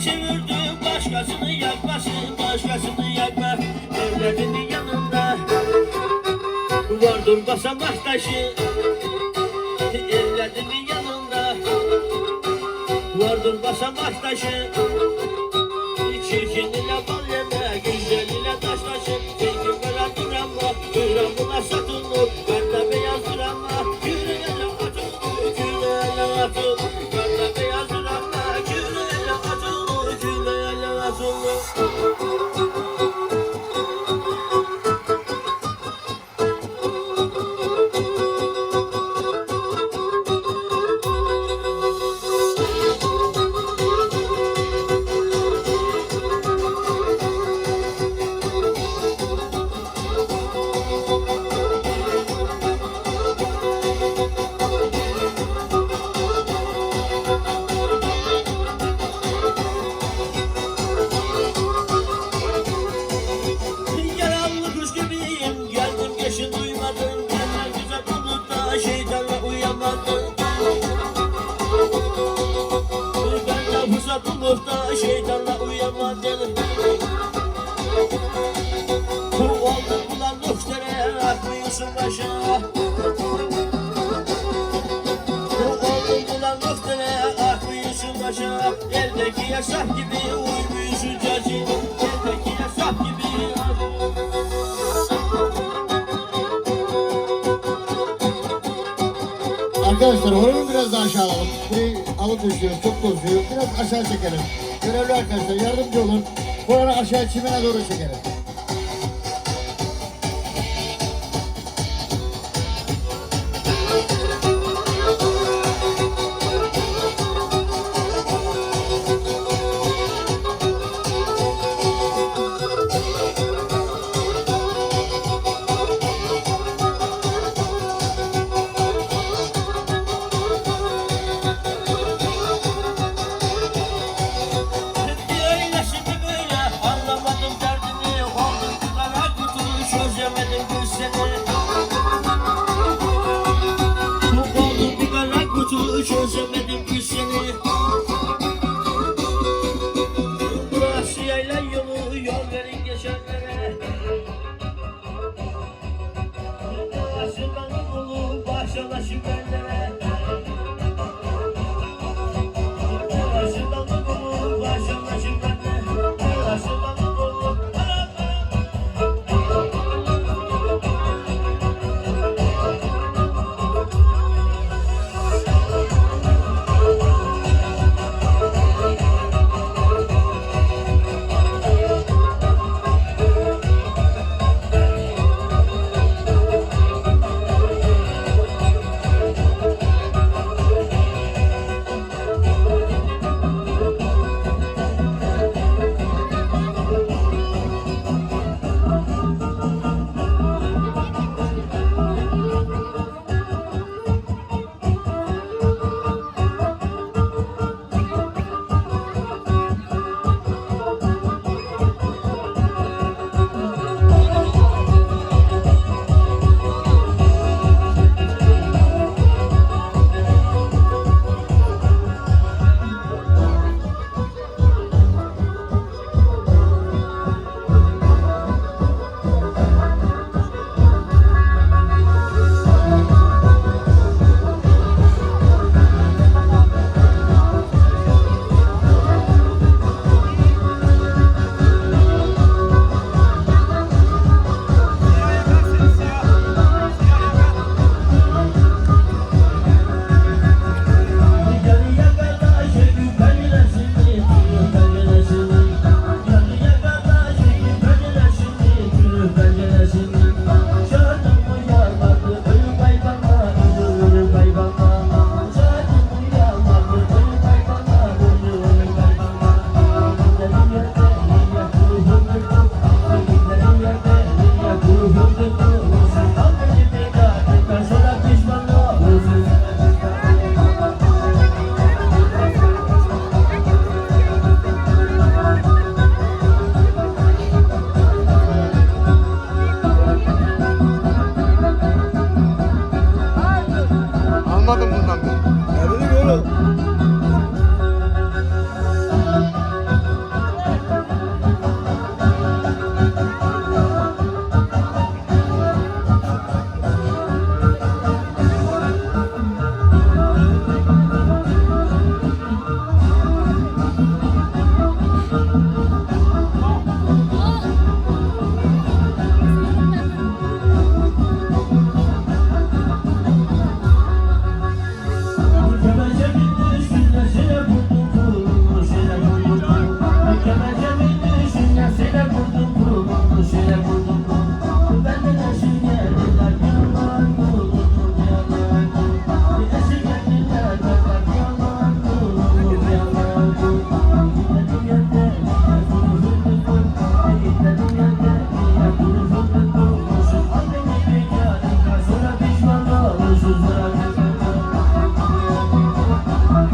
Çevirdim başkasını yakmasın başkasını yakma Evlerinin yanında Vardır basamak taşı. Evlerinin yanında Vardır basamak taşı. Çirkinine oh, oh. Uyamadım Bu oldu bulan noktere Akmıyorsun başa Bu oldu bulan noktere Akmıyorsun başa Eldeki yasak gibi Uymuyorsun cacı Eldeki yasak gibi Arkadaşlar horanı biraz daha aşağı alalım. Burayı alıp düşüyor, çok bozuyor. Biraz aşağı çekelim. Görevli arkadaşlar yardımcı olun. Horanı aşağı çimene doğru çekelim. you got that